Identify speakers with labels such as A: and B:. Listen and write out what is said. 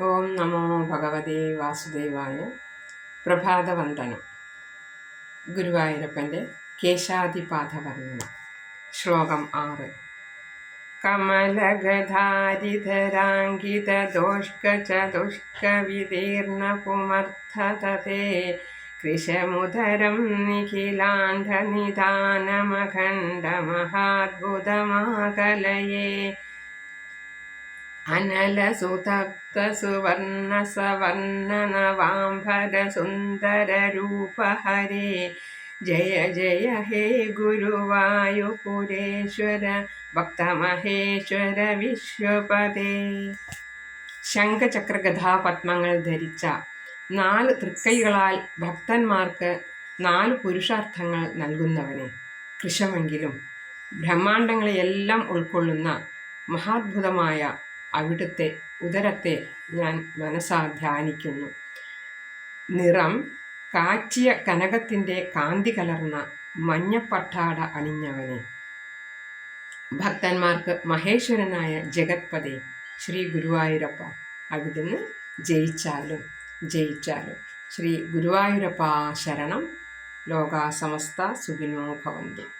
A: ഓം നമോ ഭഗവതേ വാസുദേവായ പ്രഭാതവന്ദനം. ഗുരുവായൂരപ്പന്റെ കേശാദിപാദവർണനം ശ്ലോകം ആറ്. കമലഗധാരിതരാങ്കിതദോഷ്കചതുഷ്കവിതീർണപുമർത്ഥതേ കൃശമുദരം നിഖിലാണ്ഡനിദാനമഖണ്ഡമഹാദ്ഭുതമാകലയേ अनलसुतप्तसुवर्णसवर्णनवाम्भरसुन्दररूपहरे जय जय हे ഗുരുവായുപുരേശ്വര ഭക്തമഹേശ്വര വിശ്വപദേ ശംഖചക്രഗഥാപത്മങ്ങൾ ധരിച്ച നാല് തൃക്കൈകളാൽ ഭക്തന്മാർക്ക് നാല് പുരുഷാർത്ഥങ്ങൾ നൽകുന്നവനെ കൃഷമെങ്കിലും ബ്രഹ്മാണ്ടങ്ങളെയെല്ലാം ഉൾക്കൊള്ളുന്ന മഹാത്ഭുതമായ അവിടുത്തെ ഉദരത്തെ ഞാൻ മനസ്സാ ധ്യാനിക്കുന്നു. നിറം കാച്ചിയ കനകത്തിന്റെ കാന്തി കലർന്ന മഞ്ഞപ്പട്ടാട അണിഞ്ഞവനെ. ഭക്തന്മാർക്ക് മഹേശ്വരനായ ജഗത്പതി ശ്രീ ഗുരുവായൂരപ്പ അവിടുന്ന് ജയിച്ചാലും ജയിച്ചാലും. ശ്രീ ഗുരുവായൂരപ്പ ശരണം ലോകാസമസ്ത സുഖിനോ ഭവന്തു.